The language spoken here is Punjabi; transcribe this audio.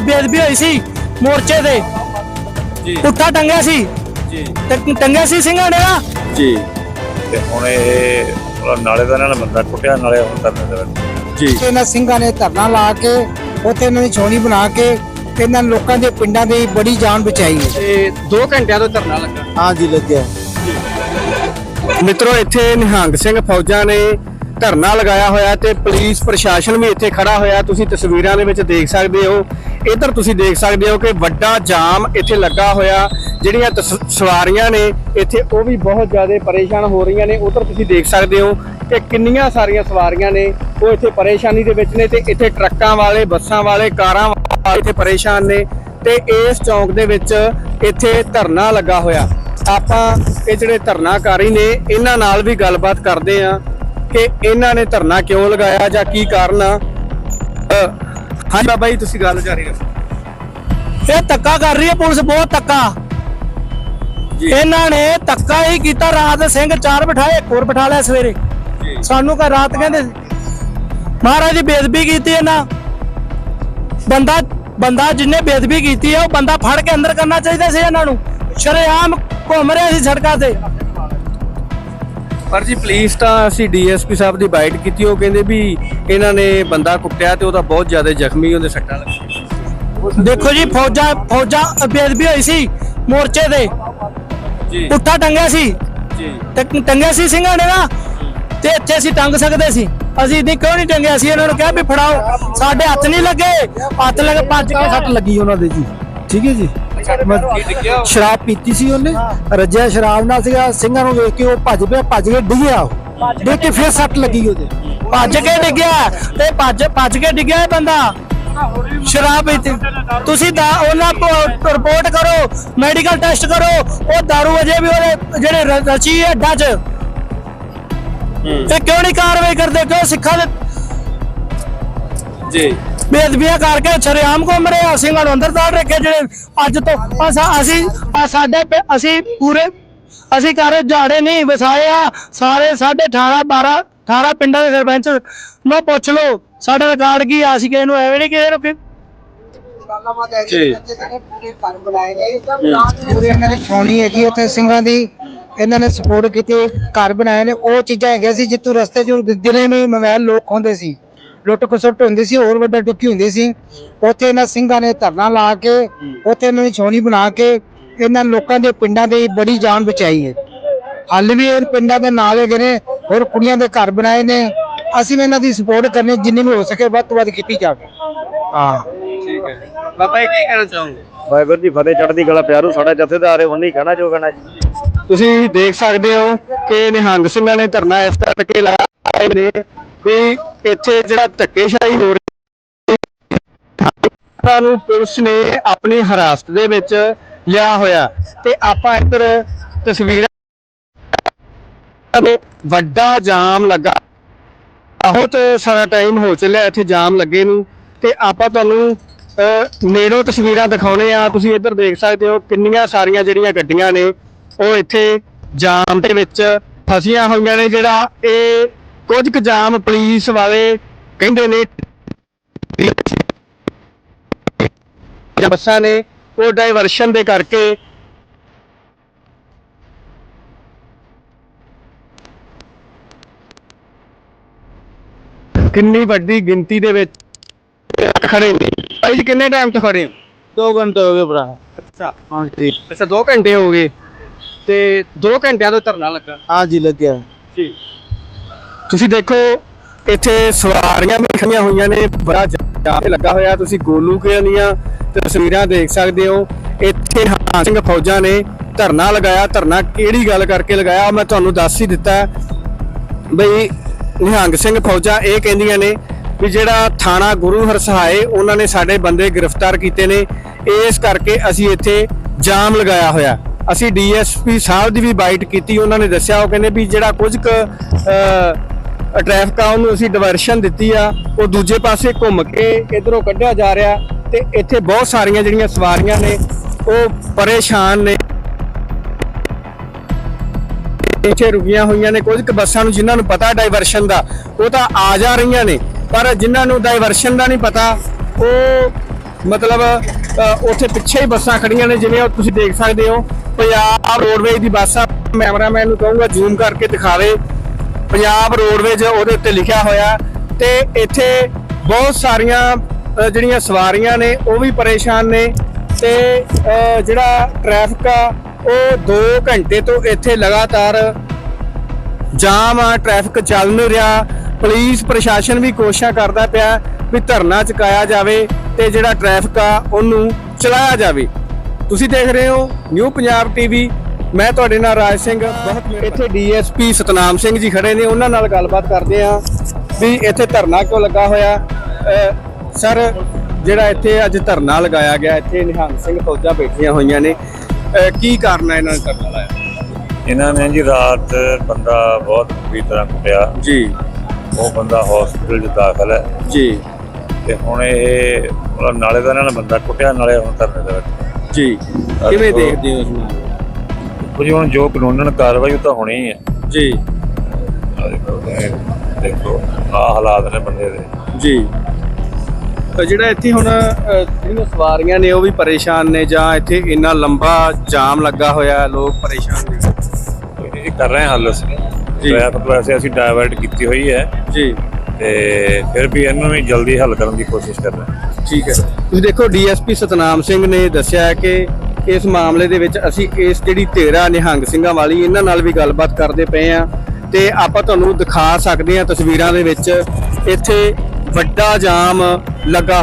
ਬੇਦਬੀ ਹੋਈ ਸੀ ਮੋਰਚੇ ਤੇ। ਜੀ। ਪੁੱਠਾ ਟੰਗਿਆ ਸੀ। ਜੀ। ਤੇ ਟੰਗਿਆ ਸੀ ਸਿੰਘਾਂ ਨੇ ਨਾ। ਜੀ। ਤੇ ਹੁਣ ਇਹ ਨਾਲੇ ਦਾ ਇਹਨਾਂ ਨੇ ਬੰਦਾ ਕੁੱਟਿਆ ਨਾਲੇ ਹੁਣ ਧਰਨੇ ਦੇ ਵਿੱਚ ਜੀ। ਇਹਨਾਂ ਸਿੰਘਾਂ ਨੇ ਧਰਨਾ ਲਾ ਕੇ ਉੱਥੇ ਇਹਨਾਂ ਦੀ ਛਾਉਣੀ ਬਣਾ ਕੇ ਇਹਨਾਂ ਲੋਕਾਂ ਦੇ ਪਿੰਡਾਂ ਦੀ ਬੜੀ ਜਾਨ ਬਚਾਈ ਹੈ। ਤੇ 2 ਘੰਟਿਆਂ ਤੋਂ ਧਰਨਾ ਲੱਗਾ। ਹਾਂਜੀ ਲੱਗਿਆ। ਮਿੱਤਰੋ ਇੱਥੇ ਨਿਹੰਗ ਸਿੰਘ ਫੌਜਾਂ ਨੇ ਧਰਨਾ ਲਗਾਇਆ ਹੋਇਆ ਤੇ ਪੁਲਿਸ ਪ੍ਰਸ਼ਾਸਨ ਵੀ ਇੱਥੇ ਖੜਾ ਹੋਇਆ। ਤੁਸੀਂ ਤਸਵੀਰਾਂ ਦੇ ਵਿੱਚ ਦੇਖ ਸਕਦੇ ਹੋ ਇੱਧਰ ਤੁਸੀਂ ਦੇਖ ਸਕਦੇ ਹੋ ਕਿ ਵੱਡਾ ਜਾਮ ਇੱਥੇ ਲੱਗਾ ਹੋਇਆ, ਜਿਹੜੀਆਂ ਤਸ- ਸਵਾਰੀਆਂ ਨੇ ਇੱਥੇ ਉਹ ਵੀ ਬਹੁਤ ਜ਼ਿਆਦਾ ਪਰੇਸ਼ਾਨ ਹੋ ਰਹੀਆਂ ਨੇ। ਉਧਰ ਤੁਸੀਂ ਦੇਖ ਸਕਦੇ ਹੋ ਕਿ ਕਿੰਨੀਆਂ ਸਾਰੀਆਂ ਸਵਾਰੀਆਂ ਨੇ, ਉਹ ਇੱਥੇ ਪਰੇਸ਼ਾਨੀ ਦੇ ਵਿੱਚ ਨੇ ਤੇ ਇੱਥੇ ਟਰੱਕਾਂ ਵਾਲੇ, ਬੱਸਾਂ ਵਾਲੇ, ਕਾਰਾਂ ਵਾਲੇ ਇੱਥੇ ਪਰੇਸ਼ਾਨ ਨੇ ਤੇ ਇਸ ਚੌਂਕ ਦੇ ਵਿੱਚ ਇੱਥੇ ਧਰਨਾ ਲੱਗਾ ਹੋਇਆ। ਆਪਾਂ ਇਹ ਜਿਹੜੇ ਧਰਨਾਕਾਰੀ ਨੇ, ਇਹਨਾਂ ਨਾਲ ਵੀ ਗੱਲਬਾਤ ਕਰਦੇ ਆ ਕਿ ਇਹਨਾਂ ਨੇ ਧਰਨਾ ਕਿਉਂ ਲਗਾਇਆ ਜਾਂ ਕੀ ਕਾਰਨ ਆ। ਹਾਂਜੀ ਬਾਬਾ ਜੀ ਤੁਸੀਂ ਗੱਲ ਜਾਰੀ ਰੱਖੋ। ਇਹ ਧੱਕਾ ਕਰ ਰਹੀ ਹੈ ਪੁਲਿਸ ਬਹੁਤ ਧੱਕਾ। ਇਹਨਾਂ ਨੇ ਧੱਕਾ ਹੀ ਕੀਤਾ ਰਾਤ ਸਿੰਘ ਚਾਰ ਬਿਠਾਏ ਇੱਕ ਹੋਰ ਬਿਠਾ ਲਿਆ ਸਵੇਰੇ। ਸਾਨੂੰ ਕਹ ਰਾਤ ਕਹਿੰਦੇ ਮਹਾਰਾਜ ਦੀ ਬੇਦਬੀ ਕੀਤੀ ਇਹਨਾਂ। ਬੰਦਾ ਬੰਦਾ ਜਿੰਨੇ ਬੇਦਬੀ ਕੀਤੀ ਹੈ ਉਹ ਬੰਦਾ ਫੜ ਕੇ ਅੰਦਰ ਕਰਨਾ ਚਾਹੀਦਾ ਸੀ ਇਹਨਾਂ ਨੂੰ। ਸ਼ਰੇਆਮ ਘੁੰਮ ਰਿਹਾ ਸੀ ਸੜਕਾਂ ਤੇ। ਪਰ ਜੀ ਪੁਲਿਸ ਤਾਂ ਅਸੀਂ ਡੀਐਸਪੀ ਸਾਹਿਬ ਦੀ ਬਾਈਟ ਕੀਤੀ ਉਹ ਕਹਿੰਦੇ ਵੀ ਇਹਨਾਂ ਨੇ ਬੰਦਾ ਕੁੱਟਿਆ ਤੇ ਉਹਦਾ ਬਹੁਤ ਜ਼ਿਆਦਾ ਜ਼ਖਮੀ ਉਹਦੇ ਸੱਟਾਂ ਲੱਗੀਆਂ। ਦੇਖੋ ਜੀ ਫੌਜਾਂ ਫੌਜਾਂ ਬੇਦਬੀ ਹੋਈ ਸੀ ਮੋਰਚੇ ਤੇ ਜੀ। ਪੁੱਠਾ ਟੰਗਿਆ ਸੀ। ਜੀ। ਟੰਗਿਆ ਸੀ ਸਿੰਘਾਂ ਨੇ ਨਾ ਤੇ ਇੱਥੇ ਅਸੀਂ ਟੰਗ ਸਕਦੇ ਸੀ। ਅਸੀਂ ਨਹੀਂ ਕਿਉਂ ਨਹੀਂ ਟੰਗਿਆ ਸੀ? ਇਹਨਾਂ ਨੂੰ ਕਿਹਾ ਵੀ ਫੜਾਓ। ਸਾਡੇ ਹੱਥ ਨਹੀਂ ਲੱਗੇ। ਹੱਥ ਲੱਗੇ ਭੱਜ ਕੇ ਸੱਟ ਲੱਗੀ ਉਹਨਾਂ ਦੇ ਜੀ। ਠੀਕ ਹੈ ਜੀ? ਸ਼ਰਾਬ ਪੀਤੀ ਸੀ ਉਹਨੇ ਰੱਜਿਆ ਸ਼ਰਾਬ ਨਾਲ ਸੀਗਾ ਸਿੰਘਾਂ ਨੂੰ ਵੇਖ ਕੇ ਉਹ ਭੱਜ ਪਿਆ ਭੱਜ ਕੇ ਡਿੱਗਿਆ ਉਹ। ਕੇ ਫਿਰ ਸੱਟ ਲੱਗੀ ਉਹਦੇ। ਭੱਜ ਕੇ ਡਿੱਗਿਆ ਤੇ ਭੱਜ ਭੱਜ ਕੇ ਡਿੱਗਿਆ ਇਹ ਬੰਦਾ। ਸ਼ਰਾਬ ਪੀਤੀ। ਤੁਸੀਂ ਦਾ ਉਹਨਾਂ ਰਿਪੋਰਟ ਕਰੋ ਮੈਡੀਕਲ ਟੈਸਟ ਕਰੋ ਉਹ दारू ਅਜੇ ਵੀ ਉਹਦੇ ਜਿਹੜੇ ਰਚੀ ਹੈ ਡੱਜ। ਇਹ ਕਿਉਂ ਨਹੀਂ ਕਾਰਵਾਈ ਕਰਦੇ ਕਿਉਂ ਸਿੱਖਾਂ ਦੇ ਜੀ। ਬੇਦਬੀਆਂ ਕਰਕੇ ਸ਼ਰੇਆਮ ਘੁੰਮ ਰਹੇ ਆ। ਸਿੰਘਾਂ ਨੂੰ ਅੰਦਰ ਦਾੜ ਰੱਖੇ ਜਿਹੜੇ ਅੱਜ ਤੋਂ ਅਸਾਂ ਅਸੀਂ ਆ ਸਾਡੇ ਅਸੀਂ ਪੂਰੇ ਅਸੀਂ ਕਰ ਝਾੜੇ ਨਹੀਂ ਵਸਾਏ ਆ। ਸਾਰੇ ਸਾਡੇ 18 12 18 ਪਿੰਡਾਂ ਦੇ ਸਰਪੰਚ ਨੂੰ ਪੁੱਛ ਲਓ ਸਾਡਾ ਰਿਕਾਰਡ ਕੀ ਆ? ਸੀ ਕਿਸੇ ਨੂੰ ਐਵੇਂ ਨਹੀਂ ਕਿਸੇ ਨੂੰ ਕਿ- ਜੀ। ਪੂਰੇ ਇਹਨਾਂ ਛਾਉਣੀ ਹੈਗੀ ਉੱਥੇ ਸਿੰਘਾਂ ਦੀ ਇਹਨਾਂ ਨੇ ਸਪੋਰਟ ਕੀਤੀ ਘਰ ਬਣਾਏ ਨੇ। ਉਹ ਚੀਜ਼ਾਂ ਹੈਗੀਆਂ ਸੀ ਜਿੱਤੋਂ ਰਸਤੇ 'ਚ ਦਿਨੇ ਨੂੰ ਮੋਬਾਈਲ ਲੋਕ ਖੋਂਦੇ ਸੀ। ਲੁੱਟ ਖਸੁੱਟ ਹੁੰਦੀ ਸੀ ਹੋਰ ਵੱਡਾ ਟੁੱਕੀ ਹੁੰਦੀ ਸੀ। ਉੱਥੇ ਇਹਨਾਂ ਸਿੰਘਾਂ ਨੇ ਧਰਨਾ ਲਾ ਕੇ ਉੱਥੇ ਇਹਨਾਂ ਦੀ ਛਾਉਣੀ ਬਣਾ ਕੇ ਇਹਨਾਂ ਲੋਕਾਂ ਦੇ ਪਿੰਡਾਂ ਦੀ ਬੜੀ ਜਾਨ ਬਚਾਈ ਹੈ। ਹਾਲੇ ਵੀ ਇਹ ਪਿੰਡਾਂ ਦੇ ਨਾਲ ਹੈਗੇ ਨੇ ਹੋਰ ਕੁੜੀਆਂ ਦੇ ਘਰ ਬਣਾਏ ਨੇ। ਅਸੀਂ ਵੀ ਇਹਨਾਂ ਦੀ ਸਪੋਰਟ ਕਰਨੀ ਜਿੰਨੀ ਵੀ ਹੋ ਸਕੇ ਵੱਧ ਤੋਂ ਵੱਧ ਕੀਤੀ ਜਾਵੇ। ਹਾਂ। ਠੀਕ ਹੈ। ਬਾਬਾ ਜੀ ਕੀ ਕਹਿਣਾ ਚਾਹੋਗੇ? ਵਾਹਿਗੁਰੂ ਜੀ ਫਤਿਹ ਚੜ੍ਹਦੀ ਕਲਾ ਪਿਆਰੂ ਸਾਡਾ ਜਥੇਦਾਰ ਹੈ ਉਹਨੇ ਹੀ ਕਹਿਣਾ ਜੋ ਕਹਿਣਾ ਜੀ। ਤੁਸੀਂ ਦੇਖ ਸਕਦੇ ਹੋ ਕਿ ਨਿਹੰਗ ਸਿੰਘਾਂ ਨੇ ਧਰਨਾ ਇਸ ਕਰਕੇ ਲਾਇਆ ਨੇ ਵੀ ਇੱਥੇ ਜਿਹੜਾ ਧੱਕੇਸ਼ਾਹੀ ਹੋ ਰਹੀ ਹੈ ਨੂੰ ਪੁਲਿਸ ਨੇ ਆਪਣੀ ਹਰਾਸਤ ਦੇ ਵਿੱਚ ਲਿਆ ਹੋਇਆ। ਤੇ ਆਪਾਂ ਇੱਧਰ ਤਸਵੀਰਾਂ ਵੱਡਾ ਜਾਮ ਲੱਗਾ। ਬਹੁਤ ਸਾਰਾ ਟਾਈਮ ਹੋ ਚੱਲਿਆ ਇੱਥੇ ਜਾਮ ਲੱਗੇ ਨੂੰ। ਤੇ ਆਪਾਂ ਤੁਹਾਨੂੰ ਅਹ, ਨੇੜੋਂ ਤਸਵੀਰਾਂ ਦਿਖਾਉਣੇ ਆ। ਤੁਸੀਂ ਇੱਧਰ ਦੇਖ ਸਕਦੇ ਹੋ ਕਿੰਨੀਆਂ ਸਾਰੀਆਂ ਜਿਹੜੀਆਂ ਗੱਡੀਆਂ ਨੇ ਉਹ ਇੱਥੇ ਜਾਮ ਦੇ ਵਿੱਚ ਫਸੀਆਂ ਹੋਈਆਂ ਨੇ। ਜਿਹੜਾ ਇਹ ਕੁਝ ਕੁ ਜਾਮ ਪੁਲਿਸ ਵਾਲੇ ਕਹਿੰਦੇ ਨੇ ਜਾਂ ਬੱਸਾਂ ਨੇ ਉਹ ਡਾਈਵਰਸ਼ਨ ਦੇ ਕਰਕੇ ਕਿੰਨੀ ਵੱਡੀ ਗਿਣਤੀ ਦੇ ਵਿੱਚ ਖੜੇ ਨੇ। ਭਾਈ ਜੀ ਕਿੰਨੇ ਟਾਈਮ ਤੋਂ ਖੜੇ ਹੋ? 2 ਘੰਟੇ ਹੋ ਗਏ ਭਰਾ। ਅੱਛਾ। ਹਾਂ ਜੀ ਅੱਛਾ 2 ਘੰਟੇ ਹੋ ਗਏ ਤੇ 2 ਘੰਟਿਆਂ ਤੋਂ ਧਰਨਾ ਲੱਗਾ। ਹਾਂਜੀ ਲੱਗਿਆ। ਜੀ। ਤੁਸੀਂ ਦੇਖੋ, ਇੱਥੇ ਸਵਾਰੀਆਂ ਵੀ ਖੜੀਆਂ ਹੋਈਆਂ ਨੇ, ਬੜਾ ਜਾਮ ਲੱਗਾ ਹੋਇਆ, ਤੁਸੀਂ ਗੋਲੂ ਕੇ ਦੀਆਂ ਤਸਵੀਰਾਂ ਦੇਖ ਸਕਦੇ ਹੋ, ਇੱਥੇ ਹਾਂ ਸਿੰਘ ਫੌਜਾਂ ਨੇ ਧਰਨਾ ਲਗਾਇਆ, ਧਰਨਾ ਕਿਹੜੀ ਗੱਲ ਕਰਕੇ ਲਗਾਇਆ ਉਹ ਮੈਂ ਤੁਹਾਨੂੰ ਦੱਸ ਹੀ ਦਿੱਤਾ ਬਈ, ਨਿਹੰਗ ਸਿੰਘ ਫੌਜਾਂ ਇਹ ਕਹਿੰਦੀਆਂ ਨੇ ਵੀ ਜਿਹੜਾ ਥਾਣਾ ਗੁਰੂ ਹਰਸਹਾਏ, ਉਹਨਾਂ ਨੇ ਸਾਡੇ ਬੰਦੇ ਗ੍ਰਿਫਤਾਰ ਕੀਤੇ ਨੇ। ਇਸ ਕਰਕੇ ਅਸੀਂ ਇੱਥੇ ਜਾਮ ਲਗਾਇਆ ਹੋਇਆ। ਅਸੀਂ ਡੀਐਸਪੀ ਸਾਹਿਬ ਦੀ ਵੀ ਬਾਈਟ ਕੀਤੀ, ਉਹਨਾਂ ਨੇ ਦੱਸਿਆ, ਉਹ ਕਹਿੰਦੇ ਵੀ ਜਿਹੜਾ ਕੁਝ ਕੁ ਟ੍ਰੈਫਿਕ ਆ ਉਹਨੂੰ ਅਸੀਂ ਡਿਵਰਸ਼ਨ ਦਿੱਤੀ ਆ, ਉਹ ਦੂਜੇ ਪਾਸੇ ਘੁੰਮ ਕੇ ਇਧਰੋਂ ਕੱਢਿਆ ਜਾ ਰਿਹਾ ਤੇ ਇੱਥੇ ਬਹੁਤ ਸਾਰੀਆਂ ਜਿਹੜੀਆਂ ਸਵਾਰੀਆਂ ਨੇ, ਉਹ ਪਰੇਸ਼ਾਨ ਨੇ। ਇੱਥੇ ਰੁਕੀਆਂ ਹੋਈਆਂ ਨੇ, ਕੁਝ ਕੁ ਬੱਸਾਂ ਨੂੰ ਜਿਨ੍ਹਾਂ ਨੂੰ ਪਤਾ ਡਾਈਵਰਸ਼ਨ ਦਾ, ਉਹ ਤਾਂ ਆ ਜਾ ਰਹੀਆਂ ਨੇ, ਪਰ ਜਿਨ੍ਹਾਂ ਨੂੰ ਡਾਈਵਰਸ਼ਨ ਦਾ ਨਹੀਂ ਪਤਾ, ਉਹ ਮਤਲਬ ਉੱਥੇ ਪਿੱਛੇ ਹੀ ਬੱਸਾਂ ਖੜੀਆਂ ਨੇ, ਜਿਵੇਂ ਤੁਸੀਂ ਦੇਖ ਸਕਦੇ ਹੋ, ਪੰਜਾਬ ਰੋਡਵੇਜ਼ ਦੀ ਬੱਸ ਆ ਕੈਮਰਾਮੈਨ ਨੂੰ ਕਹੂੰਗਾ, ਜ਼ੂਮ ਕਰਕੇ ਦਿਖਾਵੇ। ਪੰਜਾਬ ਰੋਡਵੇਜ਼ ਉਹਦੇ ਉੱਤੇ ਲਿਖਿਆ ਹੋਇਆ ਤੇ ਇੱਥੇ ਬਹੁਤ ਸਾਰੀਆਂ ਜਿਹੜੀਆਂ ਸਵਾਰੀਆਂ ਨੇ, ਉਹ ਵੀ ਪਰੇਸ਼ਾਨ ਨੇ ਤੇ ਜਿਹੜਾ ਟ੍ਰੈਫਿਕ ਆ, ਉਹ 2 ਘੰਟੇ ਤੋਂ ਇੱਥੇ ਲਗਾਤਾਰ ਜਾਮ ਆ, ਟ੍ਰੈਫਿਕ ਚੱਲ ਨਹੀਂ ਰਿਹਾ, ਪੁਲਿਸ ਪ੍ਰਸ਼ਾਸਨ ਵੀ ਕੋਸ਼ਿਸ਼ਾਂ ਕਰਦਾ ਪਿਆ ਵੀ ਧਰਨਾ ਚੁਕਾਇਆ ਜਾਵੇ ਤੇ ਜਿਹੜਾ ਟ੍ਰੈਫਿਕ ਆ, ਉਹਨੂੰ ਚਲਾਇਆ ਜਾਵੇ। ਤੁਸੀਂ ਦੇਖ ਰਹੇ ਹੋ ਨਿਊ ਪੰਜਾਬ ਟੀਵੀ ਮੈਂ ਤੁਹਾਡੇ ਨਾਲ ਰਾਜ ਸਿੰਘ ਬਹੁਤ ਇੱਥੇ ਡੀਐਸਪੀ ਸਤਨਾਮ ਸਿੰਘ ਜੀ ਖੜੇ ਨੇ ਉਹਨਾਂ ਨਾਲ ਗੱਲਬਾਤ ਕਰਦੇ ਆ ਵੀ ਇੱਥੇ ਧਰਨਾ ਕਿਉਂ ਲੱਗਾ ਹੋਇਆ। ਸਰ ਜਿਹੜਾ ਇੱਥੇ ਅੱਜ ਧਰਨਾ ਲਗਾਇਆ ਗਿਆ ਇੱਥੇ ਨਿਹੰਗ ਸਿੰਘ ਫੌਜਾਂ ਬੈਠੀਆਂ ਹੋਈਆਂ ਨੇ। ਕੀ ਕਾਰਨ ਹੈ ਇਹਨਾਂ ਨੇ ਧਰਨਾ ਲਾਇਆ? ਇਹਨਾਂ ਨੇ ਜੀ ਰਾਤ ਬੰਦਾ ਬਹੁਤ ਬੁਰੀ ਤਰ੍ਹਾਂ ਕੁੱਟਿਆ। ਜੀ। ਉਹ ਬੰਦਾ ਹਸਪੀਟਲ 'ਚ ਦਾਖਲ ਹੈ। ਜੀ। ਤੇ ਹੁਣ ਇਹ ਨਾਲੇ ਦਾ ਇਹਨਾਂ ਨੇ ਬੰਦਾ ਕੁੱਟਿਆ ਨਾਲੇ ਹੁਣ ਧਰਨੇ ਦੇ ਵਿੱਚ ਜੀ। ਕਿਵੇਂ ਦੇਖਦੇ ਹੋ ਇਸ ਨੂੰ? ਕੁਝ ਹੁਣ ਜੋ ਕਾਨੂੰਨਨ ਕਾਰਵਾਈ ਉਹ ਤਾਂ ਹੋਣੀ ਹੀ ਹੈ ਜੀ। ਆਹ ਦੇਖੋ ਇਹ ਦੇਖੋ ਆ ਹਾਲਾਤ ਨੇ ਬੰਦੇ ਦੇ। ਜੀ। ਤਾਂ ਜਿਹੜਾ ਇੱਥੇ ਹੁਣ ਅ, ਜਿਹੜੀਆਂ ਸਵਾਰੀਆਂ ਨੇ ਉਹ ਵੀ ਪਰੇਸ਼ਾਨ ਨੇ ਜਾਂ ਇੱਥੇ ਇੰਨਾ ਲੰਬਾ ਜਾਮ ਲੱਗਾ ਹੋਇਆ ਹੈ, ਲੋਕ ਪਰੇਸ਼ਾਨ ਨੇ। ਇਹ ਕਰ ਰਹੇ ਹਾਂ ਹੱਲ ਅਸੀਂ। ਜੀ। ਟ੍ਰੈਫਿਕ ਵੈਸੇ ਅਸੀਂ ਡਾਇਵਰਟ ਕੀਤੀ ਹੋਈ ਹੈ। ਜੀ। ਤੇ ਫਿਰ ਵੀ ਇਹਨੂੰ ਵੀ ਜਲਦੀ ਹੱਲ ਕਰਨ ਦੀ ਕੋਸ਼ਿਸ਼ ਕਰ ਰਹੇ ਹਾਂ। ਠੀਕ ਹੈ। ਤੁਸੀਂ ਦੇਖੋ ਡੀਐਸਪੀ ਸਤਨਾਮ ਸਿੰਘ ਨੇ ਦੱਸਿਆ ਹੈ ਕਿ ਇਸ ਮਾਮਲੇ ਦੇ ਵਿੱਚ ਅਸੀਂ ਇਸ ਜਿਹੜੀ ਧੇਰਾ ਨਿਹੰਗ ਸਿੰਘਾਂ ਵਾਲੀ, ਇਹਨਾਂ ਨਾਲ ਵੀ ਗੱਲਬਾਤ ਕਰਦੇ ਪਏ ਆ ਤੇ ਆਪਾਂ ਤੁਹਾਨੂੰ ਦਿਖਾ ਸਕਦੇ ਹਾਂ ਤਸਵੀਰਾਂ ਦੇ ਵਿੱਚ ਇੱਥੇ ਵੱਡਾ ਜਾਮ ਲੱਗਾ ਹੋਇਆ।